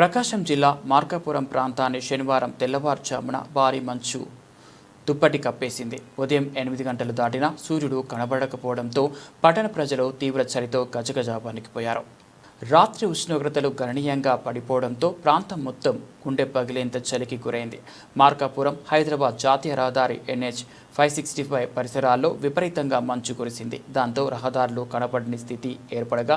ప్రకాశం జిల్లా మార్కాపురం ప్రాంతాన్ని శనివారం తెల్లవారుజామున భారీ మంచు దుప్పటి కప్పేసింది. ఉదయం ఎనిమిది గంటలు దాటినా సూర్యుడు కనబడకపోవడంతో పట్టణ ప్రజలు తీవ్ర చలితో గజగజ వణికిపోయారు రాత్రి ఉష్ణోగ్రతలు గణనీయంగా పడిపోవడంతో ప్రాంతం మొత్తం గుండె పగిలేంత చలికి గురైంది. మార్కాపురం హైదరాబాద్ జాతీయ రహదారి ఎన్హెచ్ ఫైవ్ సిక్స్టీ ఫైవ్ పరిసరాల్లో విపరీతంగా మంచు కురిసింది. దాంతో రహదారులు కనపడని స్థితి ఏర్పడగా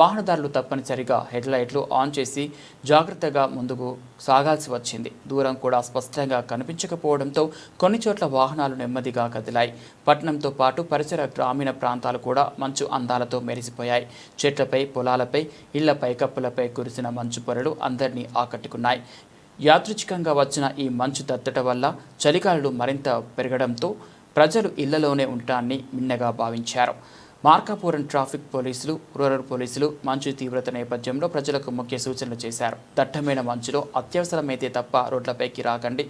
వాహనదారులు తప్పనిసరిగా హెడ్లైట్లు ఆన్ చేసి జాగ్రత్తగా ముందుకు సాగాల్సి వచ్చింది. దూరం కూడా స్పష్టంగా కనిపించకపోవడంతో కొన్ని చోట్ల వాహనాలు నెమ్మదిగా కదిలాయి. పట్టణంతో పాటు పరిసర గ్రామీణ ప్రాంతాలు కూడా మంచు అందాలతో మెరిసిపోయాయి. చెట్లపై పొలాలపై ఇళ్ళ పైకప్పులపై కురిసిన మంచు పొరలు అందరినీ ఆకట్టుకున్నాయి. యాదృచ్ఛికంగా వచ్చిన ఈ మంచు దద్దట వల్ల చలిగాలులు మరింత పెరగడంతో ప్రజలు ఇళ్ళలోనే ఉండటాన్ని మిన్నగా భావించారు. మార్కాపురం ట్రాఫిక్ పోలీసులు రూరల్ పోలీసులు మంచు తీవ్రత నేపథ్యంలో ప్రజలకు ముఖ్య సూచనలు చేశారు. దట్టమైన మంచులో అత్యవసరమైతే తప్ప రోడ్లపైకి రాకండి.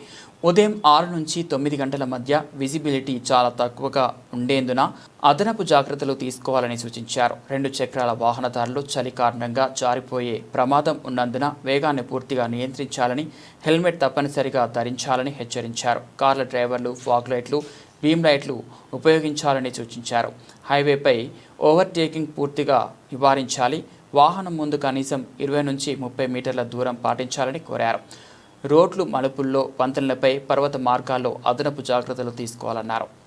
ఉదయం ఆరు నుంచి తొమ్మిది గంటల మధ్య విజిబిలిటీ చాలా తక్కువగా ఉండేందున అదనపు జాగ్రత్తలు తీసుకోవాలని సూచించారు. రెండు చక్రాల వాహనదారులు చలి కారణంగా జారిపోయే ప్రమాదం ఉన్నందున వేగాన్ని పూర్తిగా నియంత్రించాలని హెల్మెట్ తప్పనిసరిగా ధరించాలని హెచ్చరించారు. కార్ల డ్రైవర్లు ఫాగ్ లైట్లు బీమ్ లైట్లు ఉపయోగించాలని సూచించారు. హైవేపై ఓవర్టేకింగ్ పూర్తిగా నివారించాలి. వాహనం ముందు కనీసం ఇరవై నుంచి ముప్పై మీటర్ల దూరం పాటించాలని కోరారు. రోడ్లు మలుపుల్లో వంతెనలపై పర్వత మార్గాల్లో అదనపు జాగ్రత్తలు తీసుకోవాలన్నారు.